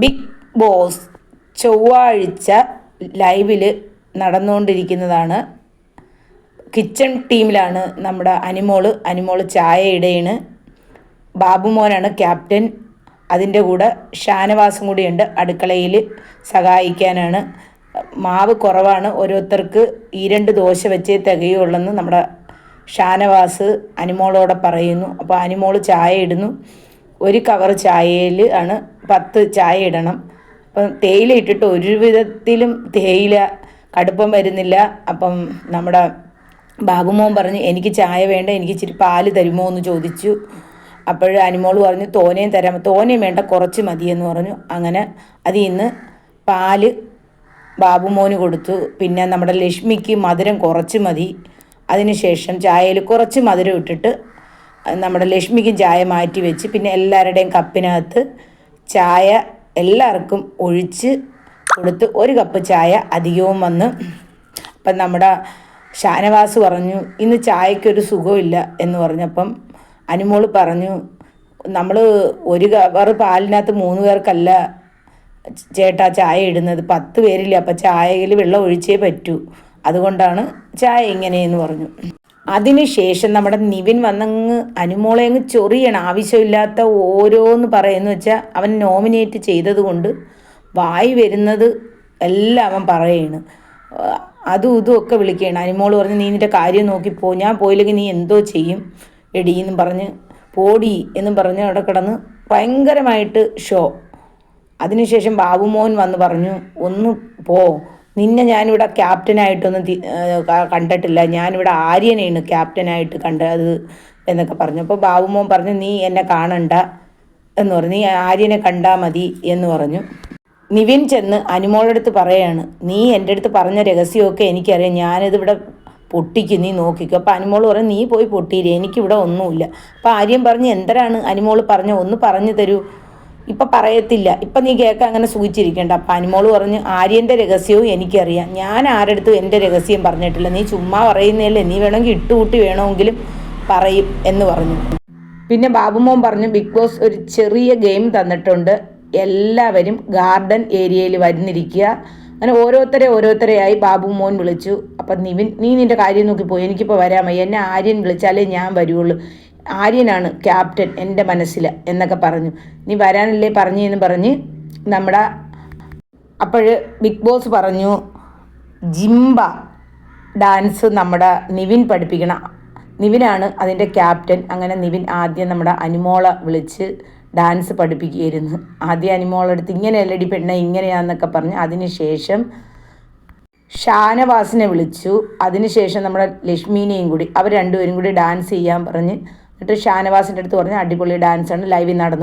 Big boss ചൊവ്വാഴ്ച ലൈവിൽ നടന്നുകൊണ്ടിരിക്കുന്നതാണ്. Kitchen ടീമിലാണ് നമ്മുടെ അനിമോൾ. അനിമോൾ ചായ ഇടയാണ്. ബാബുമോനാണ് ക്യാപ്റ്റൻ. അതിന്റെ കൂടെ ഷാനവാസും കൂടിയുണ്ട് അടുക്കളയിൽ സഹായിക്കാനാണ്. മാവ് കുറവാണ്. ഓരോരുത്തർക്ക് ഈ രണ്ട് ദോശ വെച്ചേ തികയുള്ളെന്ന് നമ്മുടെ ഷാനവാസ് അനിമോളോടെ പറയുന്നു. അപ്പോൾ അനിമോൾ ചായ ഇടുന്നു. ഒരു കവർ ചായയിൽ ആണ് പത്ത് ചായ ഇടണം. അപ്പം തേയില ഇട്ടിട്ട് ഒരു വിധത്തിലും തേയില കടുപ്പം വരുന്നില്ല. അപ്പം നമ്മുടെ ബാബുമോൻ പറഞ്ഞു എനിക്ക് ചായ വേണ്ട എനിക്ക് ഇച്ചിരി പാൽ തരുമോ? എന്ന് ചോദിച്ചു. അപ്പോൾ അനുമോൾ പറഞ്ഞു തോനയും തരാം. തോനയും വേണ്ട കുറച്ച് മതിയെന്ന് പറഞ്ഞു. അങ്ങനെ അതിൽ നിന്ന് പാൽ ബാബുമോന് കൊടുത്തു. പിന്നെ നമ്മുടെ ലക്ഷ്മിക്ക് മധുരം കുറച്ച് മതി. അതിനുശേഷം ചായയിൽ കുറച്ച് മധുരം ഇട്ടിട്ട് നമ്മുടെ ലക്ഷ്മിക്കും ചായ മാറ്റി വെച്ച് പിന്നെ എല്ലാവരുടെയും കപ്പിനകത്ത് ചായ എല്ലാവർക്കും ഒഴിച്ച് കൊടുത്ത് ഒരു കപ്പ് ചായ അധികവും വന്ന് അപ്പം നമ്മുടെ ഷാനവാസ് പറഞ്ഞു ഇന്ന് ചായക്കൊരു സുഖമില്ല എന്ന് പറഞ്ഞപ്പം അനുമോൾ പറഞ്ഞു നമ്മൾ ഒരു കവർ പാലിനകത്ത് മൂന്ന് പേർക്കല്ല ചേട്ടാ ചായ ഇടുന്നത് പത്ത് പേരില്ല അപ്പം ചായയിൽ വെള്ളം ഒഴിച്ചേ പറ്റൂ. അതുകൊണ്ടാണ് ചായ ഇങ്ങനെയെന്ന് പറഞ്ഞു. അതിനുശേഷം നമ്മുടെ നിവിൻ വന്നങ്ങ് അനുമോളെ അങ്ങ് ചൊറിയണം. ആവശ്യമില്ലാത്ത ഓരോന്ന് പറയുന്നു വെച്ചാൽ അവൻ നോമിനേറ്റ് ചെയ്തതുകൊണ്ട് വായി വരുന്നത് എല്ലാം അവൻ പറയണ്. അതും ഇതും ഒക്കെ വിളിക്കുകയാണ്. അനുമോൾ പറഞ്ഞ് നീ നിന്റെ കാര്യം നോക്കിപ്പോ ഞാൻ പോയില്ലെങ്കിൽ നീ എന്തോ ചെയ്യും? എടി എന്നും പറഞ്ഞ് പോടി എന്നും പറഞ്ഞ് അവിടെ കിടന്ന് ഭയങ്കരമായിട്ട് ഷോ അതിനുശേഷം ബാബുമോൻ വന്ന് പറഞ്ഞു ഒന്ന് പോ. നിന്നെ ഞാനിവിടെ ക്യാപ്റ്റനായിട്ടൊന്നും കണ്ടിട്ടില്ല. ഞാനിവിടെ ആര്യനെയാണ് ക്യാപ്റ്റനായിട്ട് കണ്ടത് എന്നൊക്കെ പറഞ്ഞു. അപ്പോൾ ബാബുമോൻ പറഞ്ഞു നീ എന്നെ കാണണ്ട എന്ന് പറഞ്ഞു. നീ ആര്യനെ കണ്ടാൽ മതി എന്ന് പറഞ്ഞു. നിവിൻ ചെന്ന് അനുമോളുടെ അടുത്ത് പറയാണ് നീ എന്റെ അടുത്ത് പറഞ്ഞ രഹസ്യമൊക്കെ എനിക്കറിയാം. ഞാനിത് ഇവിടെ പൊട്ടിക്കും. നീ നോക്കിക്കും. അപ്പോൾ അനുമോൾ പറഞ്ഞു നീ പോയി പൊട്ടിയില്ലേ എനിക്കിവിടെ ഒന്നുമില്ല. അപ്പോൾ ആര്യം പറഞ്ഞ് എന്തരാണ്? അനുമോൾ പറഞ്ഞു ഒന്ന് പറഞ്ഞു തരൂ. ഇപ്പം പറയത്തില്ല. ഇപ്പം നീ കേൾക്കാൻ അങ്ങനെ സൂചിച്ചിരിക്കേണ്ട. അപ്പം അനുമോൾ പറഞ്ഞു ആര്യന്റെ രഹസ്യവും എനിക്കറിയാം. ഞാൻ ആരെടുത്തും എന്റെ രഹസ്യം പറഞ്ഞിട്ടില്ല. നീ ചുമ്മാ പറയുന്നില്ലേ നീ വേണമെങ്കിൽ ഇട്ടുകൂട്ടി വേണമെങ്കിലും പറയും എന്ന് പറഞ്ഞു. പിന്നെ ബാബുമോൻ പറഞ്ഞു ബിഗ് ബോസ് ഒരു ചെറിയ ഗെയിം തന്നിട്ടുണ്ട്. എല്ലാവരും ഗാർഡൻ ഏരിയയിൽ വരുന്നിരിക്കുക. അങ്ങനെ ഓരോരുത്തരെ ഓരോരുത്തരെയായി ബാബു മോൻ വിളിച്ചു. അപ്പം നിവിൻ നീ നിന്റെ കാര്യം നോക്കി പോയി എനിക്കിപ്പോൾ വരാൻ എന്നെ ആര്യൻ വിളിച്ചാലേ ഞാൻ വരുള്ളൂ ആര്യനാണ് ക്യാപ്റ്റൻ എന്റെ മനസ്സിൽ എന്നൊക്കെ പറഞ്ഞു. നീ വരാനല്ലേ പറഞ്ഞു എന്ന് പറഞ്ഞ് നമ്മുടെ അപ്പോഴ് ബിഗ് ബോസ് പറഞ്ഞു ജിംബ ഡാൻസ് നമ്മുടെ നിവിൻ പഠിപ്പിക്കണം. നിവിനാണ് അതിന്റെ ക്യാപ്റ്റൻ. അങ്ങനെ നിവിൻ ആദ്യം നമ്മുടെ അനുമോള വിളിച്ച് ഡാൻസ് പഠിപ്പിക്കുകയായിരുന്നു. ആദ്യം അനുമോളെടുത്ത് ഇങ്ങനെയല്ലടി പെണ്ണ ഇങ്ങനെയാണെന്നൊക്കെ പറഞ്ഞ് അതിനുശേഷം ഷാനവാസിനെ വിളിച്ചു. അതിനുശേഷം നമ്മുടെ ലക്ഷ്മീനെയും കൂടി അവർ രണ്ടുപേരും കൂടി ഡാൻസ് ചെയ്യാൻ പറഞ്ഞ് എന്നിട്ട് ഷാനവാസിന്റെ അടുത്ത് പറഞ്ഞ് അടിപൊളി ഡാൻസാണ് ലൈവിൽ നടന്നു.